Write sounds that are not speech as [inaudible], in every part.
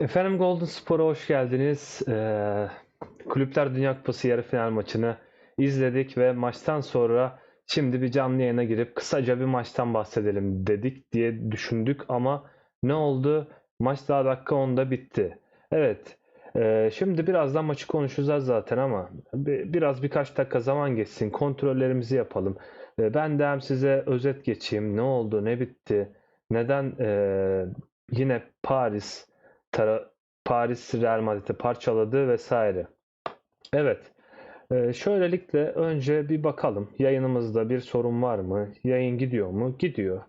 Efendim Golden Spor'a hoş geldiniz. Ee, Kulüpler Dünya Kupası yarı final maçını izledik ve maçtan sonra şimdi bir canlı yayına girip kısaca bir maçtan bahsedelim dedik diye düşündük ama ne oldu? Maç daha dakika 10'da bitti. Evet, e, şimdi birazdan maçı konuşacağız zaten ama bi- biraz birkaç dakika zaman geçsin, kontrollerimizi yapalım. E, ben de hem size özet geçeyim. Ne oldu, ne bitti, neden e, yine Paris tara Paris Real Madrid'i parçaladı vesaire. Evet. Ee, şöylelikle önce bir bakalım. Yayınımızda bir sorun var mı? Yayın gidiyor mu? Gidiyor.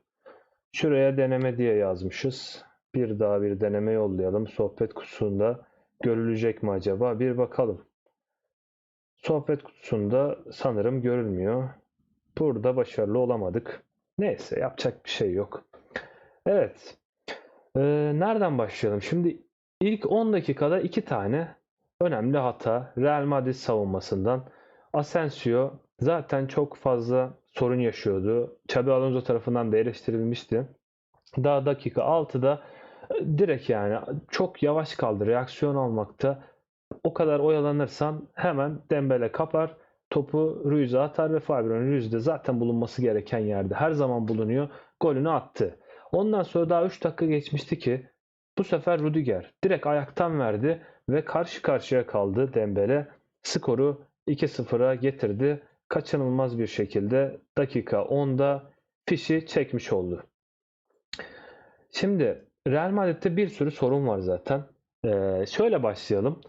Şuraya deneme diye yazmışız. Bir daha bir deneme yollayalım. Sohbet kutusunda görülecek mi acaba? Bir bakalım. Sohbet kutusunda sanırım görülmüyor. Burada başarılı olamadık. Neyse yapacak bir şey yok. Evet. Ee, nereden başlayalım? Şimdi ilk 10 dakikada iki tane önemli hata Real Madrid savunmasından. Asensio zaten çok fazla sorun yaşıyordu. Xabi Alonso tarafından da eleştirilmişti. Daha dakika 6'da e, direkt yani çok yavaş kaldı reaksiyon almakta. O kadar oyalanırsan hemen Dembele kapar. Topu Ruiz'e atar ve Fabian Ruiz de zaten bulunması gereken yerde. Her zaman bulunuyor. Golünü attı. Ondan sonra daha 3 dakika geçmişti ki bu sefer Rudiger direkt ayaktan verdi ve karşı karşıya kaldı Dembele. Skoru 2-0'a getirdi. Kaçınılmaz bir şekilde dakika 10'da fişi çekmiş oldu. Şimdi Real Madrid'de bir sürü sorun var zaten. Ee, şöyle başlayalım.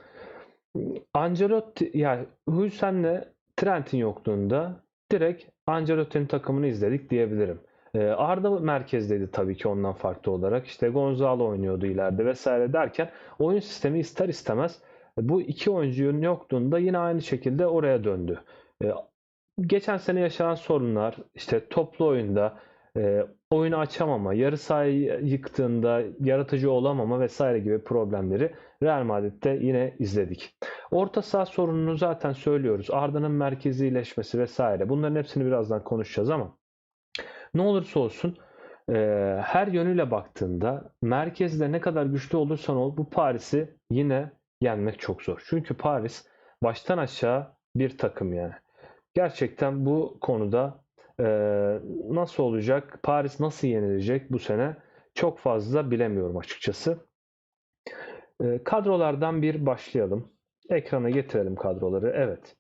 Ancelotti yani Hülsen'le Trent'in yokluğunda direkt Ancelotti'nin takımını izledik diyebilirim. Ee, Arda merkezdeydi tabii ki ondan farklı olarak. İşte Gonzalo oynuyordu ileride vesaire derken oyun sistemi ister istemez bu iki oyuncunun yokluğunda yine aynı şekilde oraya döndü. Ee, geçen sene yaşanan sorunlar işte toplu oyunda e, oyunu açamama, yarı sahayı yıktığında yaratıcı olamama vesaire gibi problemleri Real Madrid'de yine izledik. Orta saha sorununu zaten söylüyoruz. Arda'nın merkezileşmesi vesaire. Bunların hepsini birazdan konuşacağız ama ne olursa olsun e, her yönüyle baktığında merkezde ne kadar güçlü olursan ol bu Paris'i yine yenmek çok zor. Çünkü Paris baştan aşağı bir takım yani. Gerçekten bu konuda e, nasıl olacak, Paris nasıl yenilecek bu sene çok fazla bilemiyorum açıkçası. E, kadrolardan bir başlayalım. Ekrana getirelim kadroları. Evet.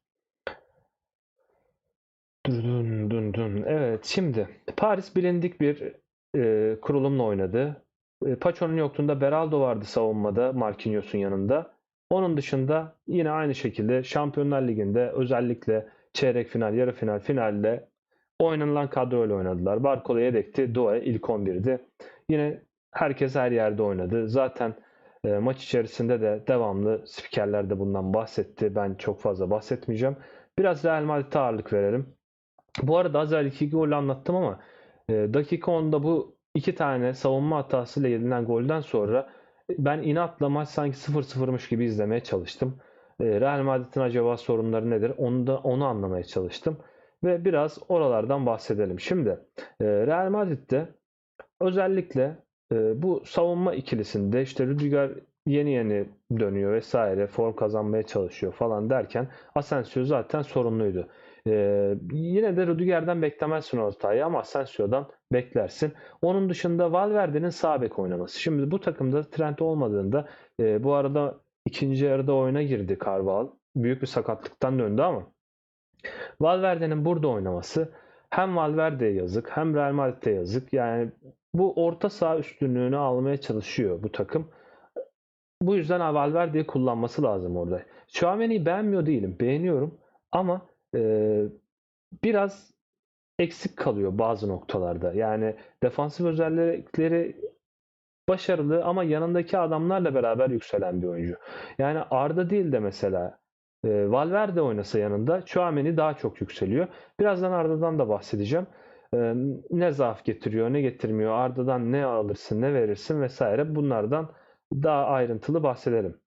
Dun dun dun. Evet şimdi Paris bilindik bir e, kurulumla oynadı. E, Paço'nun yokluğunda Beraldo vardı savunmada Marquinhos'un yanında. Onun dışında yine aynı şekilde Şampiyonlar Ligi'nde özellikle çeyrek final, yarı final, finalde oynanılan kadroyla oynadılar. Barcola yedekti, Doe ilk 11'di. Yine herkes her yerde oynadı. Zaten e, maç içerisinde de devamlı spikerler de bundan bahsetti. Ben çok fazla bahsetmeyeceğim. Biraz Real Madrid'e ağırlık verelim. Bu arada az önce iki gol anlattım ama e, dakika 10'da bu iki tane savunma hatasıyla yedilen golden sonra ben inatla maç sanki 0-0'mış gibi izlemeye çalıştım. E, Real Madrid'in acaba sorunları nedir? Onu da onu anlamaya çalıştım ve biraz oralardan bahsedelim. Şimdi e, Real Madrid'de özellikle e, bu savunma ikilisinde işte Rüdiger yeni yeni dönüyor vesaire form kazanmaya çalışıyor falan derken Asensio zaten sorunluydu. Ee, yine de Rüdiger'den beklemezsin ortayı ama Asensio'dan beklersin. Onun dışında Valverde'nin sağ bek oynaması. Şimdi bu takımda Trent olmadığında e, bu arada ikinci yarıda oyuna girdi Carval. Büyük bir sakatlıktan döndü ama Valverde'nin burada oynaması hem Valverde'ye yazık hem Real Madrid'e yazık. Yani bu orta saha üstünlüğünü almaya çalışıyor bu takım. Bu yüzden Valverde'yi kullanması lazım orada. Chouameni'yi beğenmiyor değilim. Beğeniyorum ama biraz eksik kalıyor bazı noktalarda. Yani defansif özellikleri başarılı ama yanındaki adamlarla beraber yükselen bir oyuncu. Yani Arda değil de mesela Valverde oynasa yanında Chouameni daha çok yükseliyor. Birazdan Arda'dan da bahsedeceğim. Ne zaaf getiriyor, ne getirmiyor, Arda'dan ne alırsın, ne verirsin vesaire bunlardan daha ayrıntılı bahsedelim.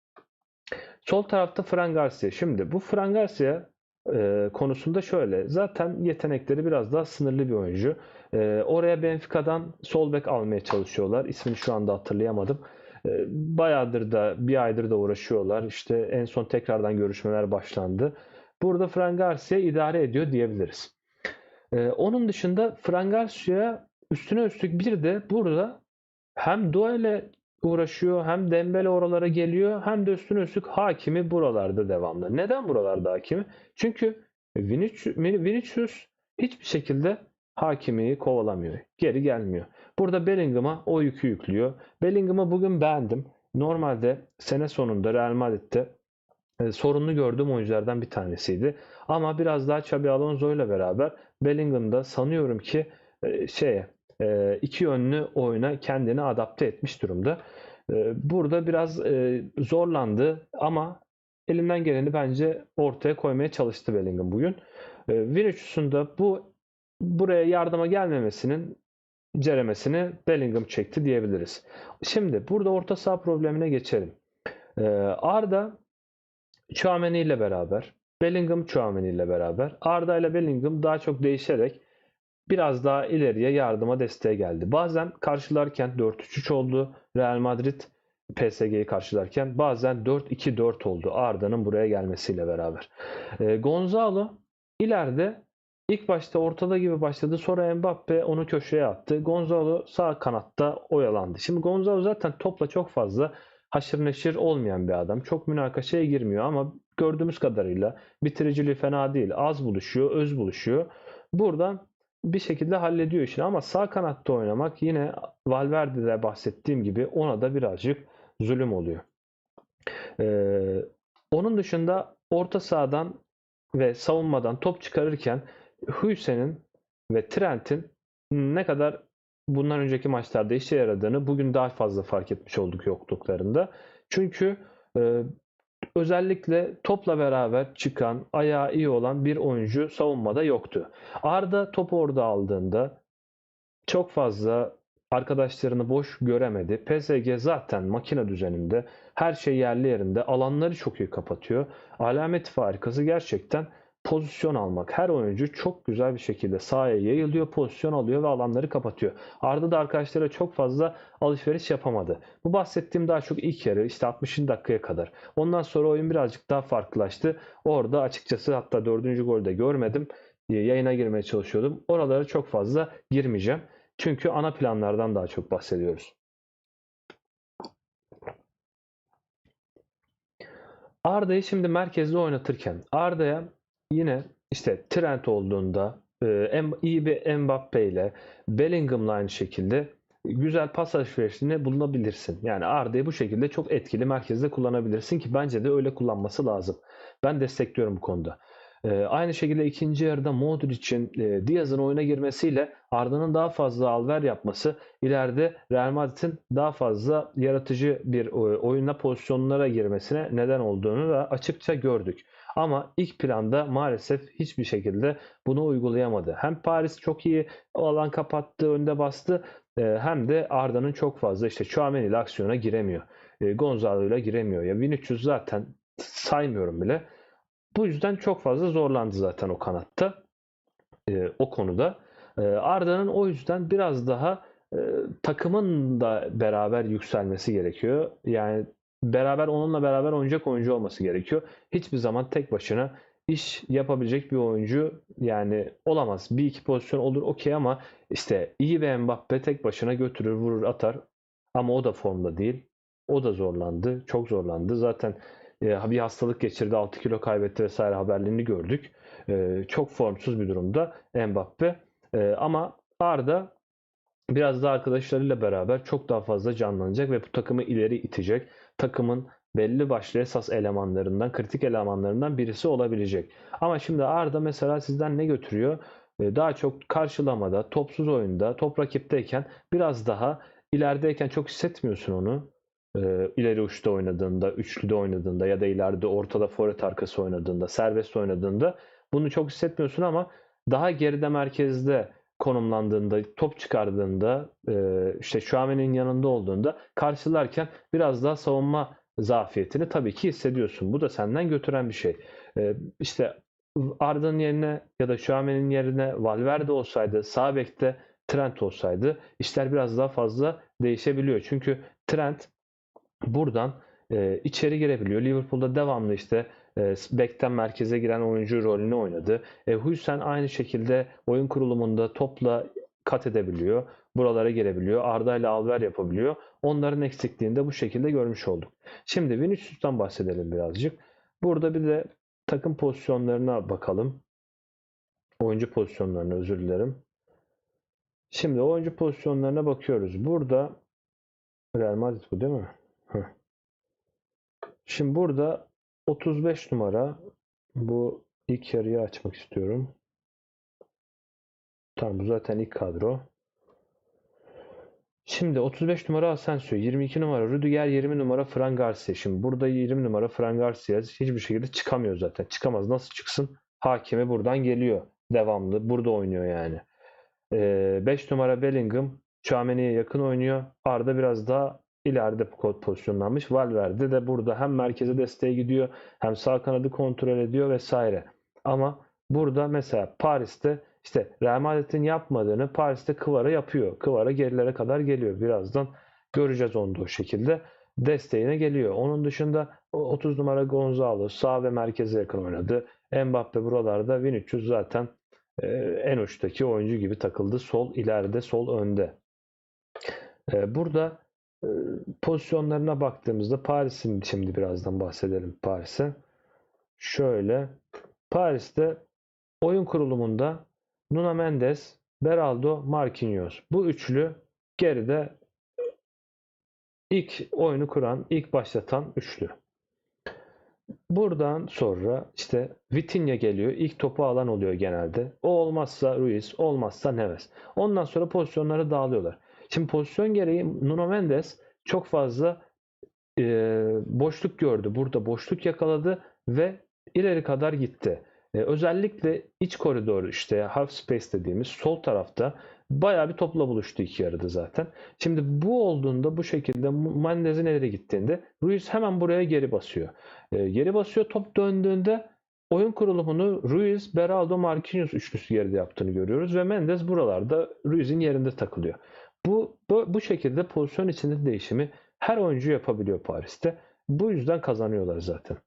Sol tarafta Fran Garcia. Şimdi bu Fran Garcia e, konusunda şöyle. Zaten yetenekleri biraz daha sınırlı bir oyuncu. E, oraya Benfica'dan sol bek almaya çalışıyorlar. İsmini şu anda hatırlayamadım. E, bayağıdır da bir aydır da uğraşıyorlar. İşte en son tekrardan görüşmeler başlandı. Burada Fran Garcia idare ediyor diyebiliriz. E, onun dışında Fran Garcia üstüne üstlük bir de burada hem Dua ile uğraşıyor hem Dembele oralara geliyor hem de üstüne üstlük hakimi buralarda devamlı. Neden buralarda hakimi? Çünkü Vinicius, hiçbir şekilde hakimiyi kovalamıyor. Geri gelmiyor. Burada Bellingham'a o yükü yüklüyor. Bellingham'ı bugün beğendim. Normalde sene sonunda Real Madrid'de e, sorunlu gördüğüm oyunculardan bir tanesiydi. Ama biraz daha Xabi Alonso ile beraber Bellingham'da sanıyorum ki e, şeye iki yönlü oyuna kendini adapte etmiş durumda. E, burada biraz e, zorlandı ama elinden geleni bence ortaya koymaya çalıştı Bellingham bugün. E, Vinicius'un da bu buraya yardıma gelmemesinin ceremesini Bellingham çekti diyebiliriz. Şimdi burada orta saha problemine geçelim. Ee, Arda Chouameni ile beraber, Bellingham Chouameni ile beraber, Arda ile Bellingham daha çok değişerek biraz daha ileriye yardıma desteğe geldi. Bazen karşılarken 4-3-3 oldu Real Madrid PSG'yi karşılarken bazen 4-2-4 oldu Arda'nın buraya gelmesiyle beraber. Ee, Gonzalo ileride İlk başta ortada gibi başladı. Sonra Mbappe onu köşeye attı. Gonzalo sağ kanatta oyalandı. Şimdi Gonzalo zaten topla çok fazla haşır neşir olmayan bir adam. Çok münakaşaya girmiyor ama gördüğümüz kadarıyla bitiriciliği fena değil. Az buluşuyor, öz buluşuyor. Buradan bir şekilde hallediyor işini ama sağ kanatta oynamak yine Valverde'de bahsettiğim gibi ona da birazcık zulüm oluyor. Ee, onun dışında orta sahadan ve savunmadan top çıkarırken Hüseyin'in ve Trent'in ne kadar bundan önceki maçlarda işe yaradığını bugün daha fazla fark etmiş olduk yokluklarında. Çünkü e, özellikle topla beraber çıkan, ayağı iyi olan bir oyuncu savunmada yoktu. Arda topu orada aldığında çok fazla arkadaşlarını boş göremedi. PSG zaten makine düzeninde her şey yerli yerinde. Alanları çok iyi kapatıyor. Alamet farikası gerçekten pozisyon almak. Her oyuncu çok güzel bir şekilde sahaya yayılıyor, pozisyon alıyor ve alanları kapatıyor. Arda da arkadaşlara çok fazla alışveriş yapamadı. Bu bahsettiğim daha çok ilk yarı işte 60. dakikaya kadar. Ondan sonra oyun birazcık daha farklılaştı. Orada açıkçası hatta 4. golde görmedim. Ee, yayına girmeye çalışıyordum. Oralara çok fazla girmeyeceğim. Çünkü ana planlardan daha çok bahsediyoruz. Arda'yı şimdi merkezde oynatırken Arda'ya yine işte Trent olduğunda e, iyi bir Mbappe ile Bellingham'la aynı şekilde güzel pas alışverişinde bulunabilirsin. Yani Arda'yı bu şekilde çok etkili merkezde kullanabilirsin ki bence de öyle kullanması lazım. Ben destekliyorum bu konuda. E, aynı şekilde ikinci yarıda Modric'in e, Diaz'ın oyuna girmesiyle Arda'nın daha fazla alver yapması ileride Real Madrid'in daha fazla yaratıcı bir e, pozisyonlara girmesine neden olduğunu da açıkça gördük. Ama ilk planda maalesef hiçbir şekilde bunu uygulayamadı. Hem Paris çok iyi alan kapattı, önde bastı e, hem de Arda'nın çok fazla işte Chouameni ile aksiyona giremiyor. E, Gonzalo ile giremiyor. Ya Vinicius zaten saymıyorum bile. Bu yüzden çok fazla zorlandı zaten o kanatta. E, o konuda. Arda'nın o yüzden biraz daha takımın da beraber yükselmesi gerekiyor. Yani beraber onunla beraber oynayacak oyuncu olması gerekiyor. Hiçbir zaman tek başına iş yapabilecek bir oyuncu yani olamaz. Bir iki pozisyon olur okey ama işte iyi bir Mbappe tek başına götürür, vurur, atar. Ama o da formda değil. O da zorlandı. Çok zorlandı. Zaten e, bir hastalık geçirdi. 6 kilo kaybetti vesaire haberlerini gördük. E, çok formsuz bir durumda Mbappe. E, ama Arda biraz da arkadaşlarıyla beraber çok daha fazla canlanacak ve bu takımı ileri itecek takımın belli başlı esas elemanlarından, kritik elemanlarından birisi olabilecek. Ama şimdi Arda mesela sizden ne götürüyor? Ee, daha çok karşılamada, topsuz oyunda, top rakipteyken biraz daha ilerideyken çok hissetmiyorsun onu. Ee, ileri uçta oynadığında, üçlüde oynadığında ya da ileride ortada forvet arkası oynadığında, serbest oynadığında bunu çok hissetmiyorsun ama daha geride merkezde konumlandığında, top çıkardığında, e, işte Şuame'nin yanında olduğunda karşılarken biraz daha savunma zafiyetini tabii ki hissediyorsun. Bu da senden götüren bir şey. E, işte Arda'nın yerine ya da Şuame'nin yerine Valverde olsaydı, sağ bekte Trent olsaydı işler biraz daha fazla değişebiliyor. Çünkü Trent buradan e, içeri girebiliyor. Liverpool'da devamlı işte e, bekten merkeze giren oyuncu rolünü oynadı. E, Hüseyin aynı şekilde oyun kurulumunda topla kat edebiliyor. Buralara girebiliyor. Arda ile Alver yapabiliyor. Onların eksikliğini de bu şekilde görmüş olduk. Şimdi Vinicius'tan bahsedelim birazcık. Burada bir de takım pozisyonlarına bakalım. Oyuncu pozisyonlarına özür dilerim. Şimdi oyuncu pozisyonlarına bakıyoruz. Burada Real Madrid bu değil mi? Şimdi burada 35 numara bu ilk yarıyı açmak istiyorum. Tamam bu zaten ilk kadro. Şimdi 35 numara Asensio, 22 numara Rüdiger, 20 numara Fran Garcia. Şimdi burada 20 numara Fran Garcia hiçbir şekilde çıkamıyor zaten. Çıkamaz. Nasıl çıksın? Hakimi buradan geliyor. Devamlı. Burada oynuyor yani. 5 ee, numara Bellingham Chouameni'ye yakın oynuyor. Arda biraz daha ileride pozisyonlanmış. Valverde de burada hem merkeze desteğe gidiyor hem sağ kanadı kontrol ediyor vesaire. Ama burada mesela Paris'te işte Real Madrid'in yapmadığını Paris'te Kıvara yapıyor. Kıvara gerilere kadar geliyor. Birazdan göreceğiz onu da o şekilde. Desteğine geliyor. Onun dışında 30 numara Gonzalo sağ ve merkeze yakın oynadı. Mbappe buralarda Vinicius zaten e, en uçtaki oyuncu gibi takıldı. Sol ileride, sol önde. E, burada pozisyonlarına baktığımızda Paris'in şimdi birazdan bahsedelim Paris'e. Şöyle Paris'te oyun kurulumunda Nuno Mendes, Beraldo, Marquinhos. Bu üçlü geride ilk oyunu kuran, ilk başlatan üçlü. Buradan sonra işte Vitinha geliyor. İlk topu alan oluyor genelde. O olmazsa Ruiz, olmazsa Neves. Ondan sonra pozisyonları dağılıyorlar. Şimdi pozisyon gereği Nuno Mendes çok fazla e, boşluk gördü. Burada boşluk yakaladı ve ileri kadar gitti. E, özellikle iç koridor işte half space dediğimiz sol tarafta bayağı bir topla buluştu iki yarıda zaten. Şimdi bu olduğunda bu şekilde Mendes'in nereye gittiğinde Ruiz hemen buraya geri basıyor. E, geri basıyor top döndüğünde oyun kurulumunu Ruiz, Beraldo, Marquinhos üçlüsü geride yaptığını görüyoruz ve Mendes buralarda Ruiz'in yerinde takılıyor. Bu, bu, bu şekilde pozisyon içinde değişimi her oyuncu yapabiliyor Paris'te. Bu yüzden kazanıyorlar zaten.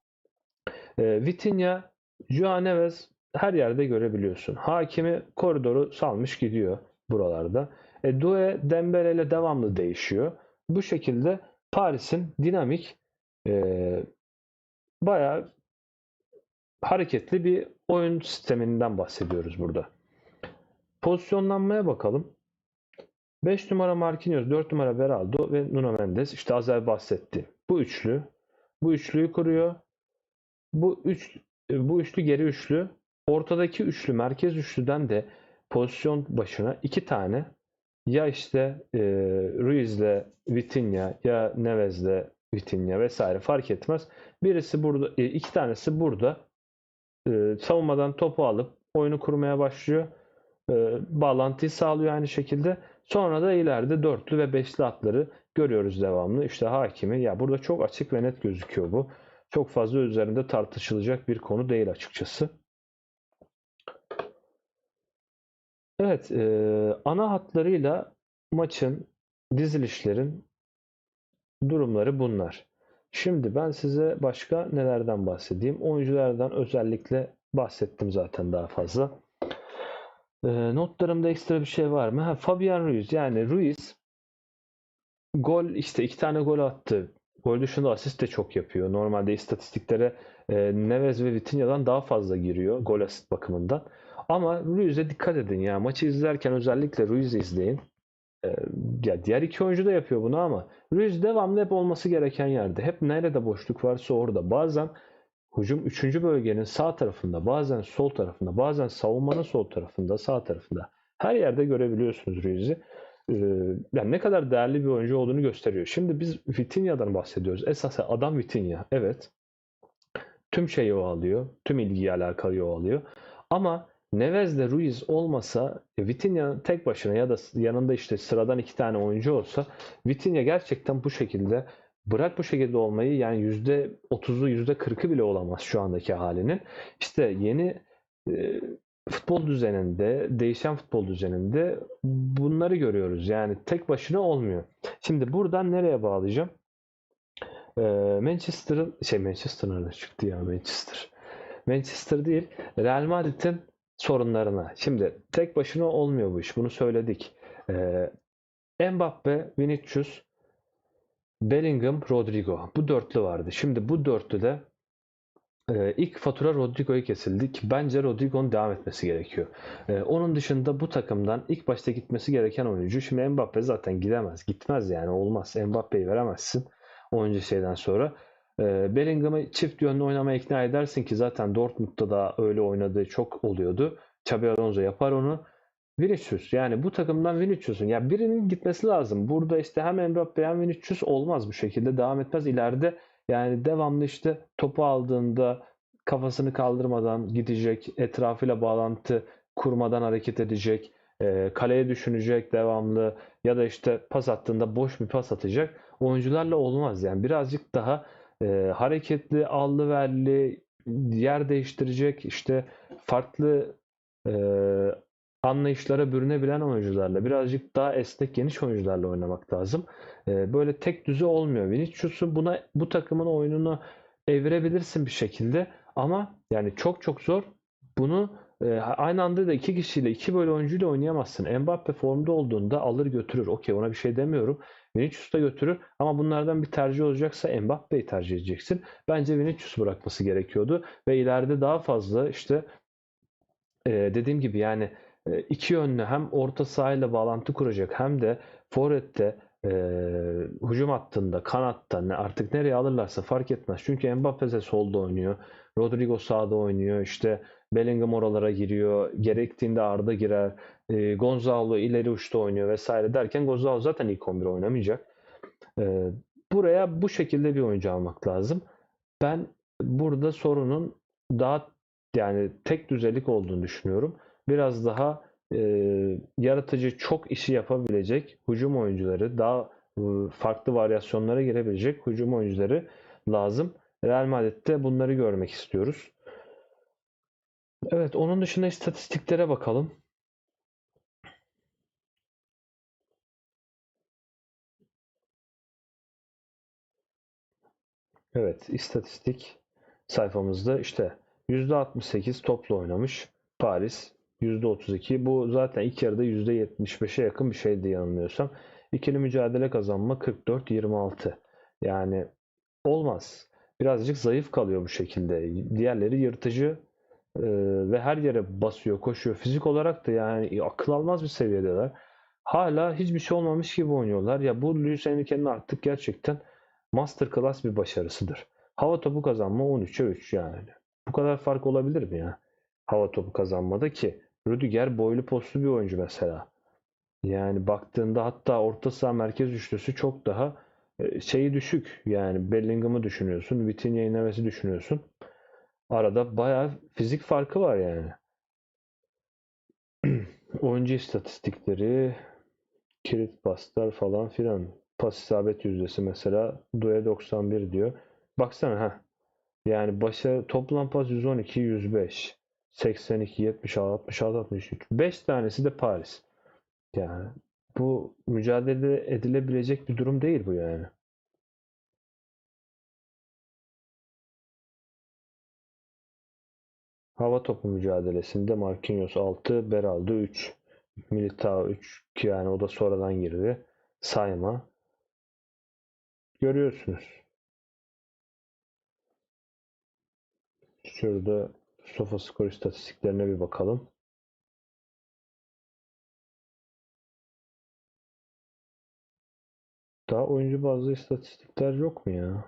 E, Vitinha Joao Neves her yerde görebiliyorsun. Hakimi koridoru salmış gidiyor buralarda. E, Due Dembele ile devamlı değişiyor. Bu şekilde Paris'in dinamik e, bayağı hareketli bir oyun sisteminden bahsediyoruz burada. Pozisyonlanmaya bakalım. 5 numara Marquinhos, 4 numara Beraldo ve Nuno Mendes. İşte az evvel bahsetti. Bu üçlü. Bu üçlüyü kuruyor. Bu üç bu üçlü geri üçlü. Ortadaki üçlü merkez üçlüden de pozisyon başına iki tane ya işte e, Ruiz'le Vitinha ya Neves'le Vitinha vesaire fark etmez. Birisi burada, e, iki tanesi burada e, savunmadan topu alıp oyunu kurmaya başlıyor. E, bağlantıyı sağlıyor aynı şekilde. Sonra da ileride dörtlü ve beşli atları görüyoruz devamlı. İşte hakimi ya burada çok açık ve net gözüküyor bu çok fazla üzerinde tartışılacak bir konu değil açıkçası. Evet, e, ana hatlarıyla maçın, dizilişlerin durumları bunlar. Şimdi ben size başka nelerden bahsedeyim? Oyunculardan özellikle bahsettim zaten daha fazla. E, notlarımda ekstra bir şey var mı? Ha, Fabian Ruiz yani Ruiz gol işte iki tane gol attı. Gol dışında asist de çok yapıyor. Normalde istatistiklere e, Neves ve Vitinha'dan daha fazla giriyor gol asist bakımından. Ama Ruiz'e dikkat edin ya. Maçı izlerken özellikle Ruiz'i izleyin. E, ya diğer iki oyuncu da yapıyor bunu ama Ruiz devamlı hep olması gereken yerde. Hep nerede boşluk varsa orada. Bazen hücum 3. bölgenin sağ tarafında, bazen sol tarafında, bazen savunmanın sol tarafında, sağ tarafında. Her yerde görebiliyorsunuz Ruiz'i yani ne kadar değerli bir oyuncu olduğunu gösteriyor. Şimdi biz Vitinha'dan bahsediyoruz. Esas adam Vitinha. Evet. Tüm şeyi o alıyor. Tüm ilgiyi alakayı o alıyor. Ama Neves de Ruiz olmasa Vitinha tek başına ya da yanında işte sıradan iki tane oyuncu olsa Vitinha gerçekten bu şekilde bırak bu şekilde olmayı yani %30'u %40'ı bile olamaz şu andaki halinin. İşte yeni futbol düzeninde, değişen futbol düzeninde bunları görüyoruz. Yani tek başına olmuyor. Şimdi buradan nereye bağlayacağım? e, Manchester'ın şey Manchester nereden çıktı ya Manchester. Manchester değil Real Madrid'in sorunlarına. Şimdi tek başına olmuyor bu iş. Bunu söyledik. E, Mbappe, Vinicius, Bellingham, Rodrigo. Bu dörtlü vardı. Şimdi bu dörtlüde e, ilk fatura Rodrigo'ya kesildi ki bence Rodrigo'nun devam etmesi gerekiyor. E, onun dışında bu takımdan ilk başta gitmesi gereken oyuncu. Şimdi Mbappe zaten gidemez. Gitmez yani olmaz. Mbappe'yi veremezsin. Oyuncu şeyden sonra. E, Bellingham'ı çift yönlü oynamaya ikna edersin ki zaten Dortmund'da da öyle oynadığı çok oluyordu. Xabi Alonso yapar onu. Vinicius yani bu takımdan Vinicius'un ya birinin gitmesi lazım. Burada işte hem Mbappe hem Vinicius olmaz bu şekilde devam etmez. İleride yani devamlı işte topu aldığında kafasını kaldırmadan gidecek, etrafıyla bağlantı kurmadan hareket edecek, e, kaleye düşünecek devamlı ya da işte pas attığında boş bir pas atacak oyuncularla olmaz. Yani birazcık daha e, hareketli, allı verli, yer değiştirecek işte farklı e, anlayışlara bürünebilen oyuncularla, birazcık daha esnek, geniş oyuncularla oynamak lazım. E, böyle tek düze olmuyor. Vinicius'un buna bu takımın oyununu evirebilirsin bir şekilde ama yani çok çok zor. Bunu e, aynı anda da iki kişiyle, iki böyle oyuncuyla oynayamazsın. Mbappe formda olduğunda alır götürür. Okey ona bir şey demiyorum. Vinicius da götürür ama bunlardan bir tercih olacaksa Mbappe'yi tercih edeceksin. Bence Vinicius bırakması gerekiyordu ve ileride daha fazla işte e, dediğim gibi yani iki yönlü hem orta sahayla bağlantı kuracak hem de forvette e, hücum hattında, kanatta ne, artık nereye alırlarsa fark etmez. Çünkü Mbappe solda oynuyor. Rodrigo sağda oynuyor. İşte Bellingham oralara giriyor. Gerektiğinde Arda girer. E, Gonzalo ileri uçta oynuyor vesaire derken Gonzalo zaten ilk 11 oynamayacak. E, buraya bu şekilde bir oyuncu almak lazım. Ben burada sorunun daha yani tek düzelik olduğunu düşünüyorum. Biraz daha e, yaratıcı çok işi yapabilecek hücum oyuncuları, daha e, farklı varyasyonlara girebilecek hücum oyuncuları lazım. Real Madrid'de bunları görmek istiyoruz. Evet, onun dışında istatistiklere bakalım. Evet, istatistik sayfamızda işte %68 toplu oynamış Paris. %32. Bu zaten ilk yarıda %75'e yakın bir şeydi yanılmıyorsam. İkili mücadele kazanma 44-26. Yani olmaz. Birazcık zayıf kalıyor bu şekilde. Diğerleri yırtıcı e, ve her yere basıyor, koşuyor. Fizik olarak da yani akıl almaz bir seviyedeler. Hala hiçbir şey olmamış gibi oynuyorlar. Ya bu Luis Enrique'nin artık gerçekten masterclass bir başarısıdır. Hava topu kazanma 13'e 3 yani. Bu kadar fark olabilir mi ya? Hava topu kazanmada ki Rüdiger boylu postlu bir oyuncu mesela. Yani baktığında hatta orta saha merkez üçlüsü çok daha e, şeyi düşük. Yani Bellingham'ı düşünüyorsun, Vitinha'yı Neves'i düşünüyorsun. Arada bayağı fizik farkı var yani. [clears throat] Oyuncu istatistikleri, kilit paslar falan filan. Pas isabet yüzdesi mesela Due 91 diyor. Baksana ha. Yani başa toplam pas 112 105. 82, 76, 66, 63. 5 tanesi de Paris. Yani bu mücadele edilebilecek bir durum değil bu yani. Hava topu mücadelesinde Marquinhos 6, Beraldo 3, Militao 3 ki yani o da sonradan girdi. Sayma. Görüyorsunuz. Şurada Skor istatistiklerine bir bakalım. Daha oyuncu bazı istatistikler yok mu ya?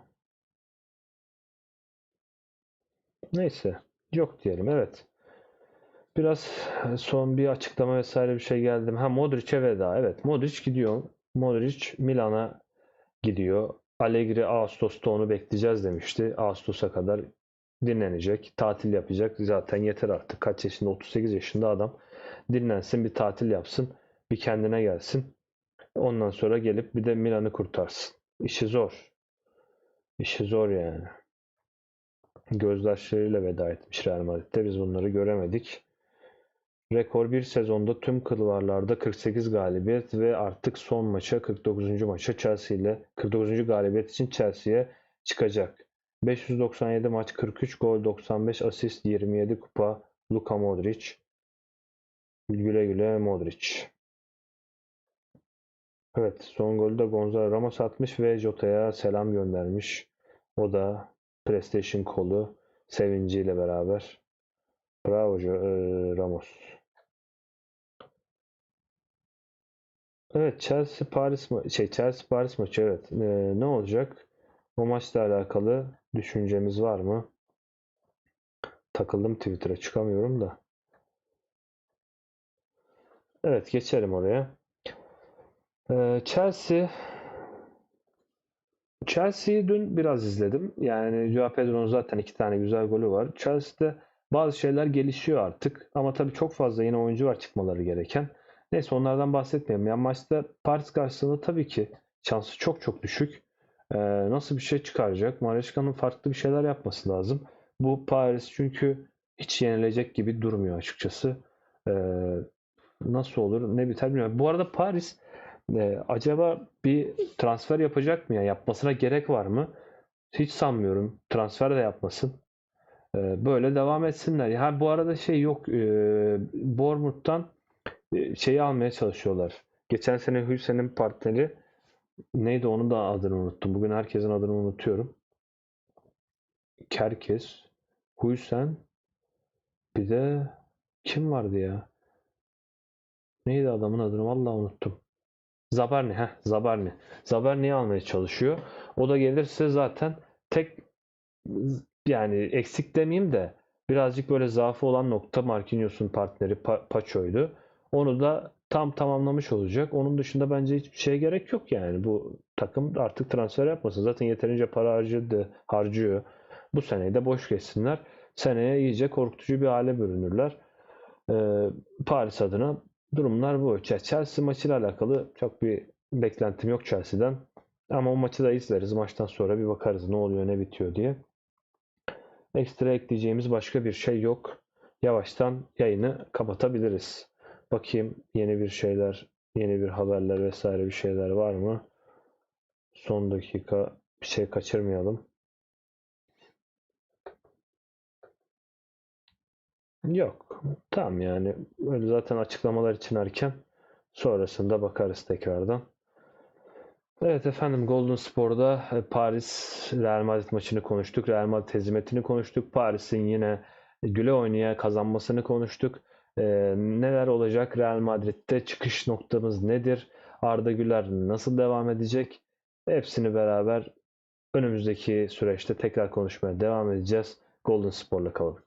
Neyse. Yok diyelim. Evet. Biraz son bir açıklama vesaire bir şey geldim. Ha Modric'e veda. Evet Modric gidiyor. Modric Milan'a gidiyor. Allegri Ağustos'ta onu bekleyeceğiz demişti. Ağustos'a kadar dinlenecek, tatil yapacak. Zaten yeter artık. Kaç yaşında? 38 yaşında adam. Dinlensin, bir tatil yapsın, bir kendine gelsin. Ondan sonra gelip bir de Milan'ı kurtarsın. İşi zor. İşi zor yani. Gözdaşlarıyla veda etmiş Real Madrid'de. Biz bunları göremedik. Rekor bir sezonda tüm kılvarlarda 48 galibiyet ve artık son maça 49. maça Chelsea ile 49. galibiyet için Chelsea'ye çıkacak. 597 maç 43 gol 95 asist 27 kupa Luka Modric. Güle güle Modric. Evet son golü de Gonzalo Ramos atmış ve Jota'ya selam göndermiş. O da PlayStation kolu sevinciyle beraber. Bravo e, Ramos. Evet Chelsea Paris ma- şey Chelsea Paris maçı evet. E, ne olacak? O maçla alakalı düşüncemiz var mı? Takıldım Twitter'a çıkamıyorum da. Evet geçelim oraya. Ee, Chelsea Chelsea'yi dün biraz izledim. Yani Joao Pedro'nun zaten iki tane güzel golü var. Chelsea'de bazı şeyler gelişiyor artık. Ama tabii çok fazla yine oyuncu var çıkmaları gereken. Neyse onlardan bahsetmeyelim. Yani maçta Paris karşısında tabii ki şansı çok çok düşük. Ee, nasıl bir şey çıkaracak? Maresca'nın farklı bir şeyler yapması lazım. Bu Paris çünkü hiç yenilecek gibi durmuyor açıkçası. Ee, nasıl olur ne biter bilmiyorum. Bu arada Paris e, acaba bir transfer yapacak mı ya? Yapmasına gerek var mı? Hiç sanmıyorum. Transfer de yapmasın. E, böyle devam etsinler. Ha bu arada şey yok. E, Bournemouth'tan e, şeyi almaya çalışıyorlar. Geçen sene Hüseyin'in partneri neydi onun da adını unuttum. Bugün herkesin adını unutuyorum. Kerkes, Hüseyin bir de kim vardı ya? Neydi adamın adını? Vallahi unuttum. Zabarni, heh, Zabarni. Zabarni'yi almaya çalışıyor. O da gelirse zaten tek yani eksik demeyeyim de birazcık böyle zaafı olan nokta Marquinhos'un partneri Pa- Paço'ydu. Onu da tam tamamlamış olacak. Onun dışında bence hiçbir şeye gerek yok yani. Bu takım artık transfer yapmasın. Zaten yeterince para harcadı, harcıyor. Bu seneyi de boş geçsinler. Seneye iyice korkutucu bir hale bürünürler. Ee, Paris adına durumlar bu. Ch- Chelsea maçıyla alakalı çok bir beklentim yok Chelsea'den. Ama o maçı da izleriz. Maçtan sonra bir bakarız ne oluyor ne bitiyor diye. Ekstra ekleyeceğimiz başka bir şey yok. Yavaştan yayını kapatabiliriz. Bakayım yeni bir şeyler, yeni bir haberler vesaire bir şeyler var mı? Son dakika bir şey kaçırmayalım. Yok. Tamam yani öyle zaten açıklamalar için erken. Sonrasında bakarız tekrardan. Evet efendim Golden Spor'da e, Paris Real Madrid maçını konuştuk. Real Madrid hezimetini konuştuk. Paris'in yine güle oynaya kazanmasını konuştuk. Ee, neler olacak Real Madrid'de çıkış noktamız nedir? Arda Güler nasıl devam edecek? Hepsini beraber önümüzdeki süreçte tekrar konuşmaya devam edeceğiz. Golden Spor'la kalın.